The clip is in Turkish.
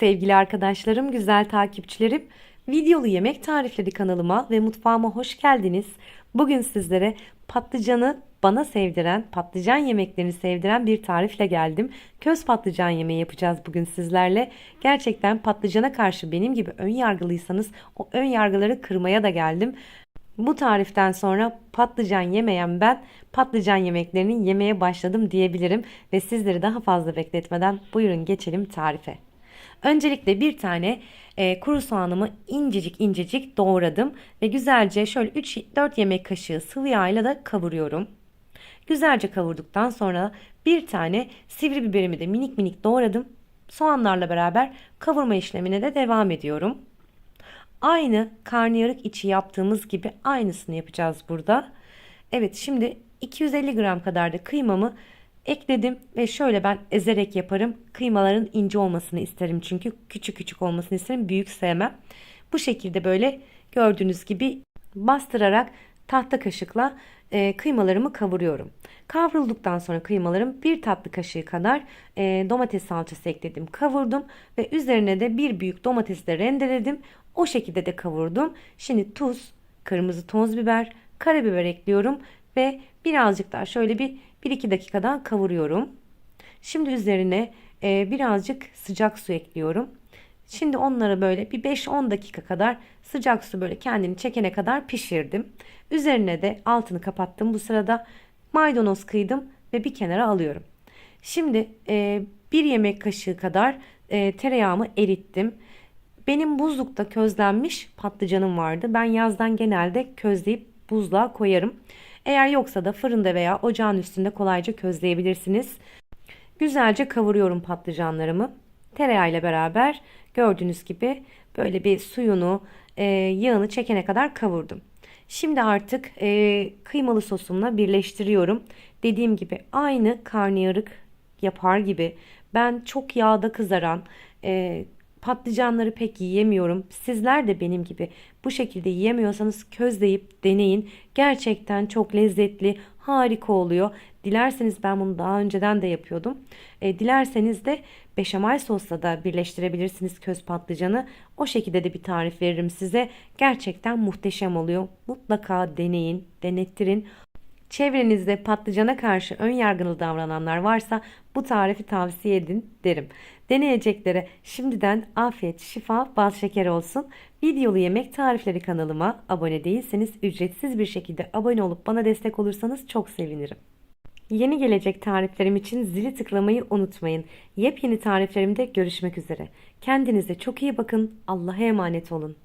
Sevgili arkadaşlarım, güzel takipçilerim, videolu yemek tarifleri kanalıma ve mutfağıma hoş geldiniz. Bugün sizlere patlıcanı bana sevdiren, patlıcan yemeklerini sevdiren bir tarifle geldim. Köz patlıcan yemeği yapacağız bugün sizlerle. Gerçekten patlıcana karşı benim gibi ön yargılıysanız o ön yargıları kırmaya da geldim. Bu tariften sonra patlıcan yemeyen ben patlıcan yemeklerini yemeye başladım diyebilirim ve sizleri daha fazla bekletmeden buyurun geçelim tarife. Öncelikle bir tane e, kuru soğanımı incecik incecik doğradım ve güzelce şöyle 3-4 yemek kaşığı sıvı yağ de kavuruyorum. Güzelce kavurduktan sonra bir tane sivri biberimi de minik minik doğradım. Soğanlarla beraber kavurma işlemine de devam ediyorum. Aynı karnıyarık içi yaptığımız gibi aynısını yapacağız burada. Evet şimdi 250 gram kadar da kıymamı ekledim ve şöyle ben ezerek yaparım. Kıymaların ince olmasını isterim çünkü küçük küçük olmasını isterim. Büyük sevmem. Bu şekilde böyle gördüğünüz gibi bastırarak tahta kaşıkla e, kıymalarımı kavuruyorum. Kavrulduktan sonra kıymalarım bir tatlı kaşığı kadar e, domates salçası ekledim. Kavurdum ve üzerine de bir büyük domatesi de rendeledim. O şekilde de kavurdum. Şimdi tuz, kırmızı toz biber, karabiber ekliyorum ve birazcık daha şöyle bir 1-2 dakikadan kavuruyorum. Şimdi üzerine e, birazcık sıcak su ekliyorum. Şimdi onları böyle bir 5-10 dakika kadar sıcak su böyle kendini çekene kadar pişirdim. Üzerine de altını kapattım. Bu sırada maydanoz kıydım ve bir kenara alıyorum. Şimdi e, bir yemek kaşığı kadar e, tereyağımı erittim. Benim buzlukta közlenmiş patlıcanım vardı. Ben yazdan genelde közleyip buzluğa koyarım. Eğer yoksa da fırında veya ocağın üstünde kolayca közleyebilirsiniz. Güzelce kavuruyorum patlıcanlarımı. Tereyağıyla beraber gördüğünüz gibi böyle bir suyunu, e, yağını çekene kadar kavurdum. Şimdi artık e, kıymalı sosumla birleştiriyorum. Dediğim gibi aynı karnıyarık yapar gibi ben çok yağda kızaran e, patlıcanları pek yiyemiyorum. Sizler de benim gibi bu şekilde yiyemiyorsanız közleyip deneyin. Gerçekten çok lezzetli, harika oluyor. Dilerseniz ben bunu daha önceden de yapıyordum. E, dilerseniz de beşamel sosla da birleştirebilirsiniz köz patlıcanı. O şekilde de bir tarif veririm size. Gerçekten muhteşem oluyor. Mutlaka deneyin, denettirin. Çevrenizde patlıcana karşı ön yargılı davrananlar varsa bu tarifi tavsiye edin derim. Deneyeceklere şimdiden afiyet, şifa, bal şeker olsun. Videolu yemek tarifleri kanalıma abone değilseniz ücretsiz bir şekilde abone olup bana destek olursanız çok sevinirim. Yeni gelecek tariflerim için zili tıklamayı unutmayın. Yepyeni tariflerimde görüşmek üzere. Kendinize çok iyi bakın. Allah'a emanet olun.